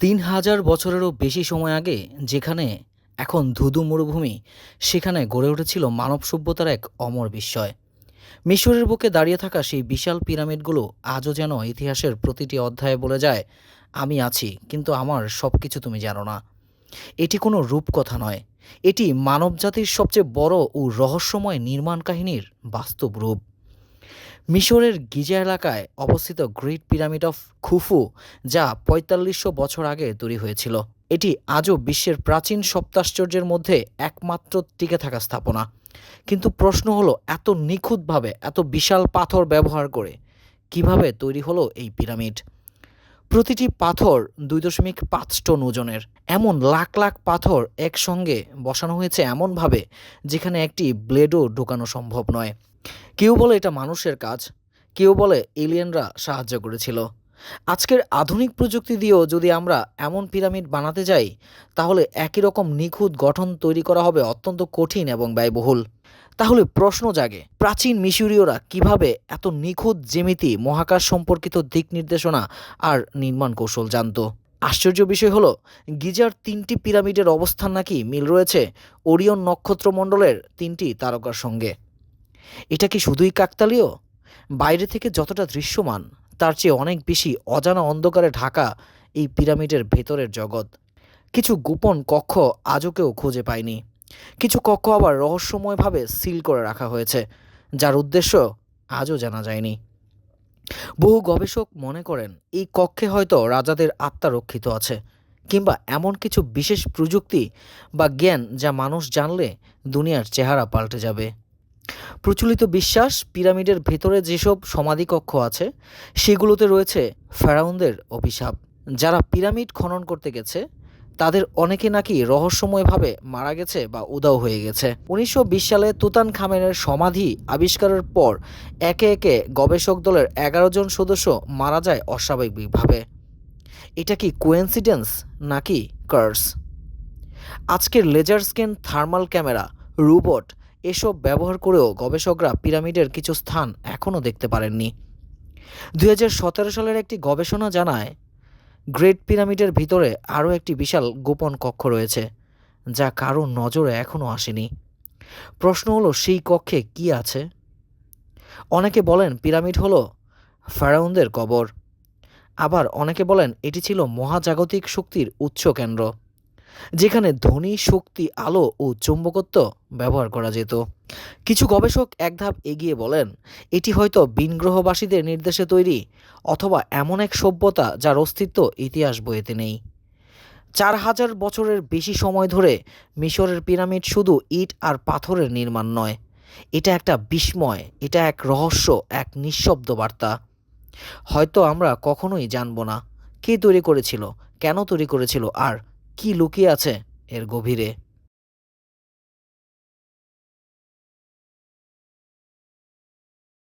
তিন হাজার বছরেরও বেশি সময় আগে যেখানে এখন ধুধু মরুভূমি, সেখানে গড়ে উঠেছিল মানব সভ্যতার এক অমর বিস্ময়। মিশরের বুকে দাঁড়িয়ে থাকা সেই বিশাল পিরামিডগুলো আজও যেন ইতিহাসের প্রতিটি অধ্যায়ে বলে যায়, আমি আছি, কিন্তু আমার সব কিছু তুমি জানো না। এটি কোনো রূপকথা নয়। এটি মানবজাতির সবচেয়ে বড় ও রহস্যময় নির্মাণ কাহিনীর বাস্তব রূপ। মিশরের গিজা এলাকায় অবস্থিত গ্রেট পিরামিড অফ খুফু, যা পঁয়তাল্লিশশো বছর আগে তৈরি হয়েছিল। এটি আজও বিশ্বের প্রাচীন সপ্তাশ্চর্যের মধ্যে একমাত্র টিকে থাকা স্থাপনা। কিন্তু প্রশ্ন হলো, এত নিখুঁতভাবে এত বিশাল পাথর ব্যবহার করে কীভাবে তৈরি হলো এই পিরামিড? প্রতিটি পাথর দুই দশমিক পাঁচ টন ওজনের। এমন লাখ লাখ পাথর একসঙ্গে বসানো হয়েছে এমনভাবে যেখানে একটি ব্লেডও ঢোকানো সম্ভব নয়। কেউ বলে এটা মানুষের কাজ, কেউ বলে এলিয়েনরা সাহায্য করেছিল। আজকের আধুনিক প্রযুক্তি দিয়েও যদি আমরা এমন পিরামিড বানাতে যাই, তাহলে একই রকম নিখুঁত গঠন তৈরি করা হবে অত্যন্ত কঠিন এবং ব্যয়বহুল। তাহলে প্রশ্ন জাগে, প্রাচীন মিশরীয়রা কীভাবে এত নিখুঁত জ্যামিতি, মহাকাশ সম্পর্কিত দিক নির্দেশনা আর নির্মাণ কৌশল জানত? আশ্চর্য বিষয় হলো গিজার তিনটি পিরামিডের অবস্থান নাকি মিল রয়েছে ওরিয়ন নক্ষত্রমণ্ডলের তিনটি তারকার সঙ্গে? এটা কি শুধুই কাকতালীয়? বাইরে থেকে যতটা দৃশ্যমান, তার চেয়ে অনেক বেশি অজানা অন্ধকারে ঢাকা এই পিরামিডের ভেতরের জগৎ। কিছু গোপন কক্ষ আজও কেউ খুঁজে পায়নি। কিছু কক্ষ আবার রহস্যময়ভাবে সিল করে রাখা হয়েছে, যার উদ্দেশ্য আজও জানা যায়নি। বহু গবেষক মনে করেন, এই কক্ষে হয়তো রাজাদের আত্মা রক্ষিত আছে, কিংবা এমন কিছু বিশেষ প্রযুক্তি বা জ্ঞান যা মানুষ জানলে দুনিয়ার চেহারা পাল্টে যাবে। প্রচলিত বিশ্বাস, পিরামিডের ভেতরে যেসব সমাধিকক্ষ আছে, সেগুলোতে রয়েছে ফেরাউনদের অভিশাপ, যারা পিরামিড খনন করতে গেছে তাদের অনেকে নাকি রহস্যময়ভাবে মারা গেছে বা উদাও হয়ে গেছে। উনিশশো বিশ সালে তুতান খামেনের সমাধি আবিষ্কারের পর একে একে গবেষক দলের এগারো জন সদস্য মারা যায় অস্বাভাবিকভাবে। এটা কি কোয়েন্সিডেন্স নাকি কার্স? আজকের laser scan thermal camera, robot এসব ব্যবহার করেও গবেষকরা পিরামিডের কিছু স্থান এখনও দেখতে পারেননি। দু হাজার সতেরো সালের একটি গবেষণা জানায় গ্রেট পিরামিডের ভিতরে আরও একটি বিশাল গোপন কক্ষ রয়েছে, যা কারও নজরে এখনও আসেনি। প্রশ্ন হলো, সেই কক্ষে কি আছে? অনেকে বলেন পিরামিড হল ফেরাউনদের কবর। আবার অনেকে বলেন এটি ছিল মহাজাগতিক শক্তির উচ্চ কেন্দ্র। যেখানে ধ্বনি, শক্তি, আলো ও চুম্বকত্ব ব্যবহার করা যেত। কিছু গবেষক এক ধাপ এগিয়ে বলেন, এটি হয়তো বিনগ্রহবাসীদের নির্দেশে তৈরি অথবা এমন এক সভ্যতা যার অস্তিত্ব ইতিহাস বইতে নেই। চার হাজার বছরের বেশি সময় ধরে মিশরের পিরামিড শুধু ইট আর পাথরের নির্মাণ নয়, এটা একটা বিস্ময়, এটা এক রহস্য, এক নিঃশব্দ বার্তা। হয়তো আমরা কখনোই জানব না কে তৈরি করেছিল, কেন তৈরি করেছিল, আর কি লুকিয়ে আছে এর গভীরে?